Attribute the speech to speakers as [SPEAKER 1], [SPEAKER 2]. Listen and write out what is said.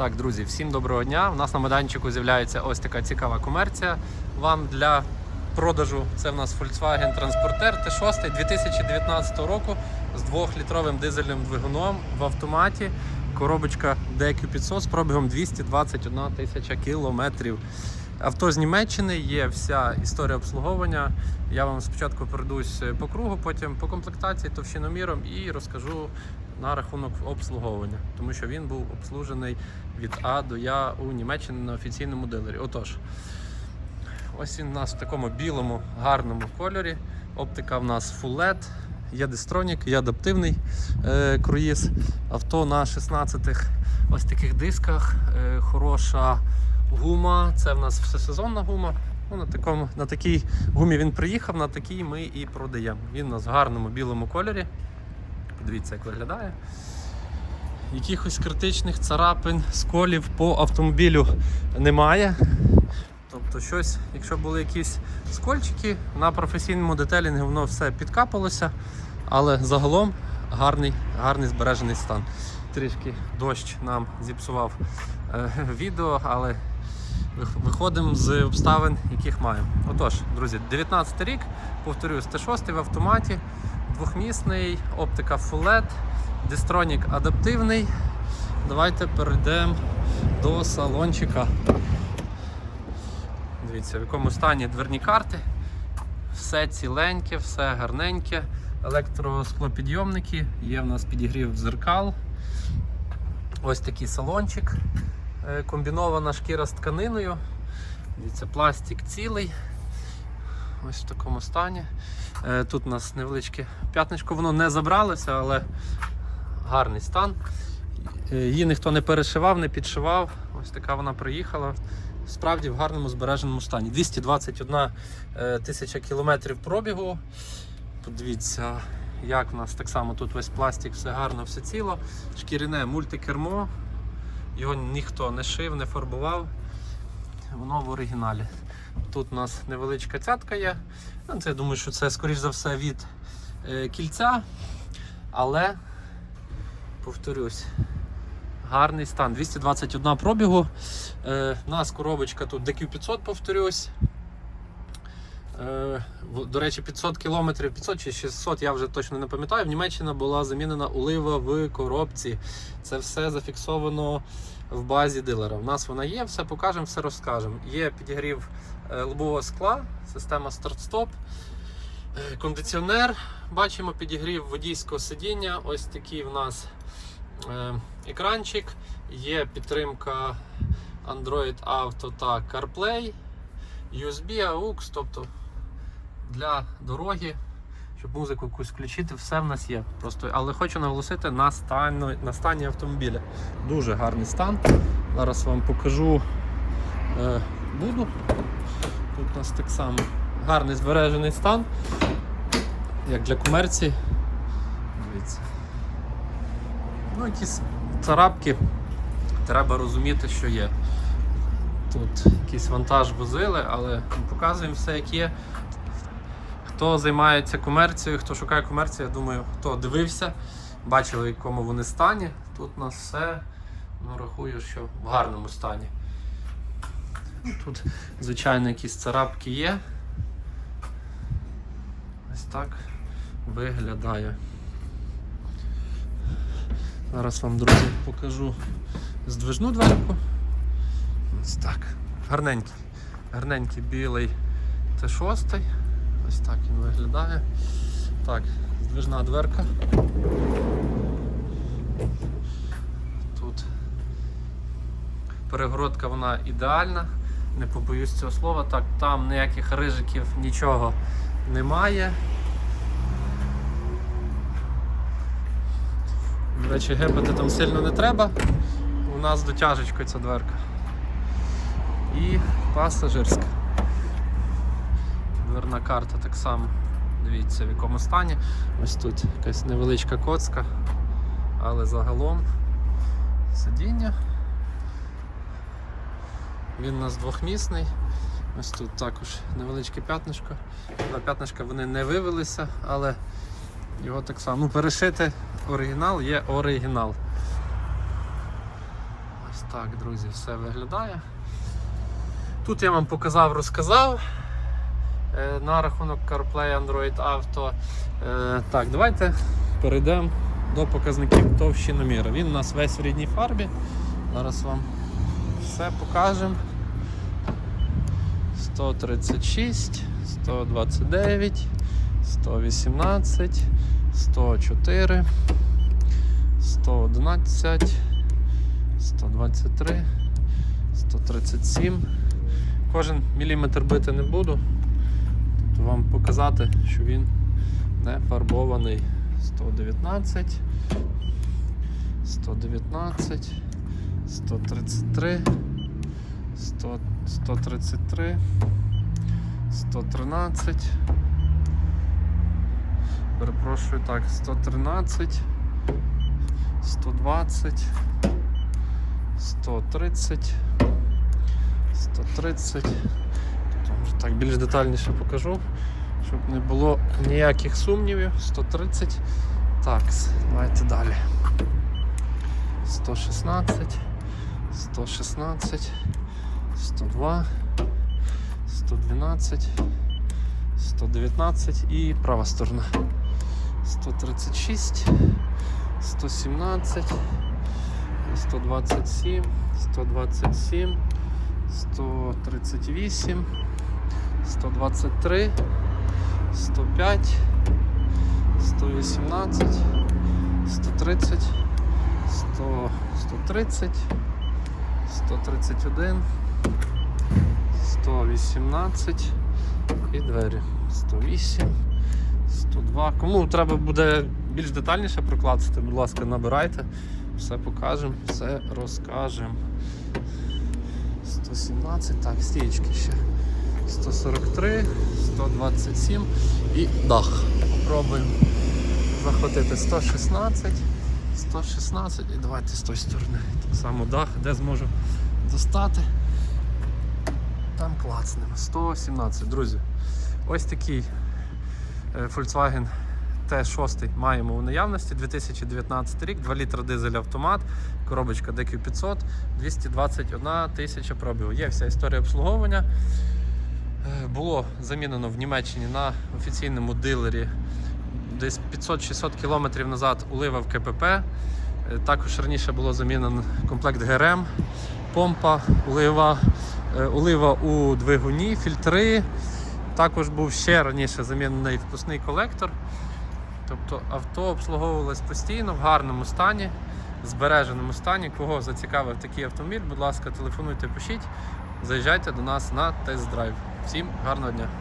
[SPEAKER 1] Так, друзі, всім доброго дня. У нас на майданчику з'являється ось така цікава комерція. Вам для продажу це в нас Volkswagen Transporter T6 2019 року з 2-літровим дизельним двигуном в автоматі. Коробочка DQ500 з пробігом 221 тисяча кілометрів. Авто з Німеччини, є вся історія обслуговування. Я вам спочатку пройдусь по кругу, потім по комплектації, товщиноміром і розкажу на рахунок обслуговування, тому що він був обслужений від А до Я у Німеччині на офіційному дилері. Отож, ось він у нас в такому білому, гарному кольорі. Оптика в нас Full LED, є дистронік, є адаптивний е, круїз. Авто на 16 ось таких дисках. Е, хороша гума. Це в нас всесезонна гума. Ну, на, такому, на такій гумі він приїхав, на такій ми і продаємо. Він у нас в гарному білому кольорі. Подивіться, як виглядає. Якихось критичних царапин, сколів по автомобілю немає. Тобто, щось, якщо були якісь скольчики, на професійному детелінгу воно все підкапалося, але загалом гарний, гарний збережений стан. Трішки дощ нам зіпсував е, відео, але виходимо з обставин, яких маємо. Отож, друзі, 19 рік, повторюю, Т6 в автоматі, двохмісний, оптика Full LED, дистронік адаптивний. Давайте перейдемо до салончика. Дивіться, в якому стані дверні карти. Все ціленьке, все гарненьке. Електросклопідйомники, є в нас підігрів зеркал. Ось такий салончик. Е, Комбінована шкіра з тканиною. Дивіться, пластик цілий. Ось в такому стані. Е, Тут у нас невеличке п'ятничко, воно не забралося, але гарний стан. Е, Її ніхто не перешивав, не підшивав. Ось така вона приїхала. Справді в гарному збереженому стані. 221 е, тисяча кілометрів пробігу. Подивіться, як в нас так само тут весь пластик, все гарно, все ціло. Шкіряне мультикермо. Його ніхто не шив, не фарбував. Воно в оригіналі. Тут у нас невеличка цятка є. Ну, це, я думаю, що це, скоріш за все, від е, кільця. Але, повторюсь, гарний стан. 221 пробігу. Е, у нас коробочка тут DQ500, повторюсь. Е, до речі, 500 кілометрів, 500 чи 600, я вже точно не пам'ятаю. В Німеччині була замінена олива в коробці. Це все зафіксовано в базі дилера. У нас вона є, все покажемо, все розкажемо. Є підігрів е, лобового скла, система старт-стоп, е, кондиціонер. Бачимо підігрів водійського сидіння. Ось такий в нас е, екранчик. Є підтримка Android Auto та CarPlay, USB, AUX, тобто для дороги, щоб музику якусь включити, все в нас є. Просто, але хочу наголосити на стані, на стані автомобіля. Дуже гарний стан. Зараз вам покажу е, буду. Тут у нас так само гарний збережений стан, як для комерції. Дивіться. Ну, якісь царапки, треба розуміти, що є. Тут якийсь вантаж возили, але показуємо все, як є. Хто займається комерцією, хто шукає комерцію, я думаю, хто дивився, бачили, в якому вони стані. Тут нас все ну, рахую, що в гарному стані. Тут, звичайно, якісь царапки є. Ось так виглядає. Зараз вам, друзі, покажу здвижну дверку. Ось так. Гарненький. Гарненький білий Т6. Ось так він виглядає. Так, здвижна дверка. Тут перегородка вона ідеальна, не побоюсь цього слова. Так, там ніяких рижиків, нічого немає. До речі, гепати там сильно не треба. У нас дотяжечкою ця дверка. І пасажирська. Дверна карта так само. Дивіться в якому стані. Ось тут якась невеличка коцка, але загалом сидіння. Він у нас двохмісний. Ось тут також невеличке п'ятнишко. Два п'ятнишка вони не вивелися, але його так само. Ну, перешити оригінал є оригінал. Ось так, друзі, все виглядає. Тут я вам показав, розказав на рахунок CarPlay Android Auto. Е, Так, давайте перейдемо до показників товщиноміра. Він у нас весь в рідній фарбі. Зараз вам все покажемо. 136, 129, 118, 104, 111, 123, 137. Кожен міліметр бити не буду. Тобто вам показати, що він не фарбований. 119, 119, 133, 100, 133, 113. Перепрошую, так, 113, 120, 130, 130. Так більш детальніше покажу, щоб не було ніяких сумнівів. 130. Так, давайте далі. 116, 116, 102, 112, 119 і права сторона. 136, 117, 127, 127, 138, 123, 105, 118, 130, 100, 130, 131, 118 і двері. 108, 102. Кому треба буде більш детальніше прокласти, будь ласка, набирайте. Все покажемо, все розкажемо. 117, так, стієчки ще. 143, 127 і дах. Попробуємо захватити 116, 116 і давайте з тої сторони. Так само дах, де зможу достати. Там клацнемо. 117, друзі. Ось такий е, Volkswagen T6 маємо у наявності 2019 рік, 2 літра дизель автомат, коробочка DQ500, 221 тисяча пробігу. Є вся історія обслуговування. Е, Було замінено в Німеччині на офіційному дилері десь 500-600 кілометрів назад улива в КПП. Е, Також раніше було замінено комплект ГРМ, помпа, улива, е, улива у двигуні, фільтри. Також був ще раніше замінений впускний колектор. Тобто авто обслуговувалось постійно в гарному стані, збереженому стані. Кого зацікавив такий автомобіль, будь ласка, телефонуйте, пишіть, заїжджайте до нас на тест-драйв. Всім гарного дня!